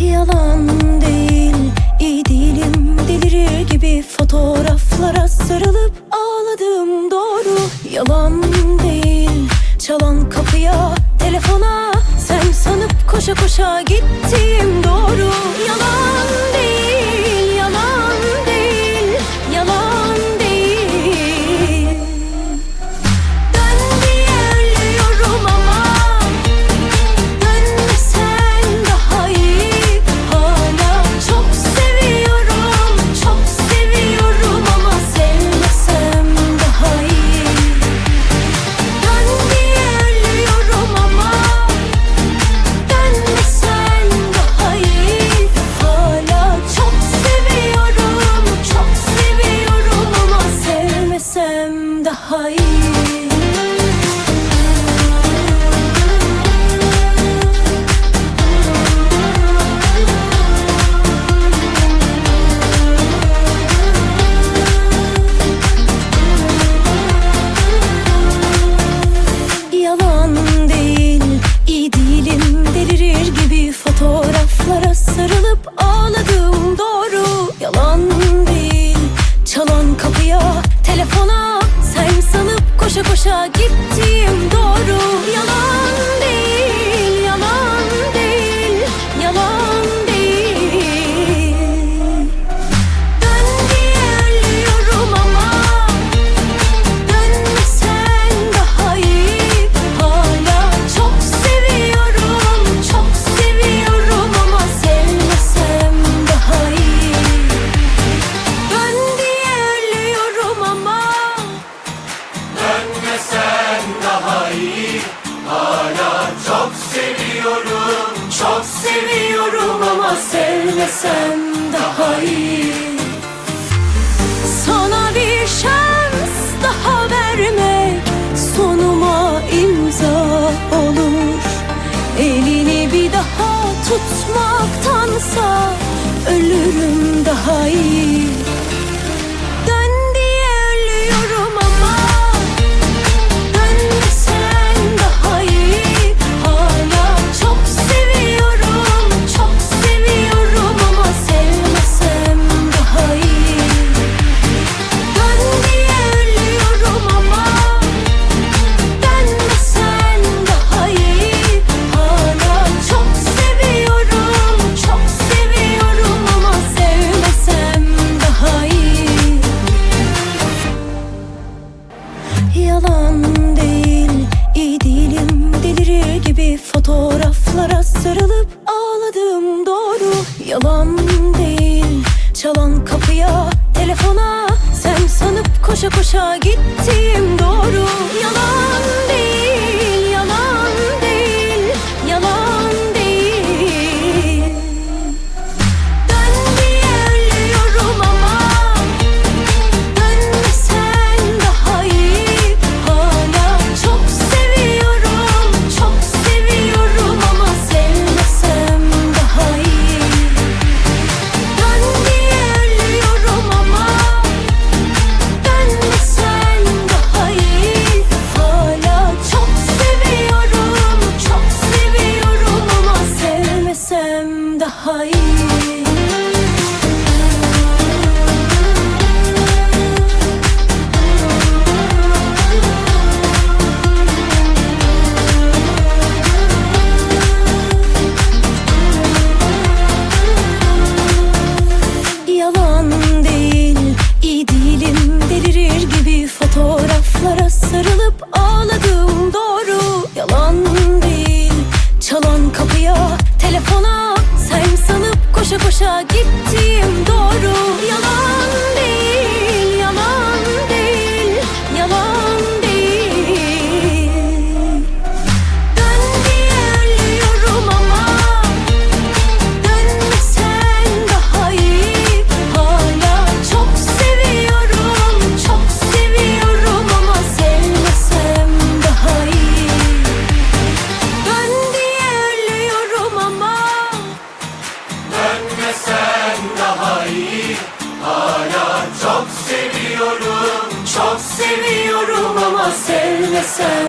yalan değil. İyi değilim delirir gibi fotoğraflara sarılıp ağladım. Doğru Yalan değil. Çalan kapıya telefona. Sen sanıp koşa koşa gittiğim doğru Yalan boşa gitti Biliyorum ama sevmesen daha iyi. Sana bir şans daha vermek Sonuma imza olur. Elini bir daha tutmaktansa Ölürüm daha iyi. Yanına get. Yorulmam sevmesen.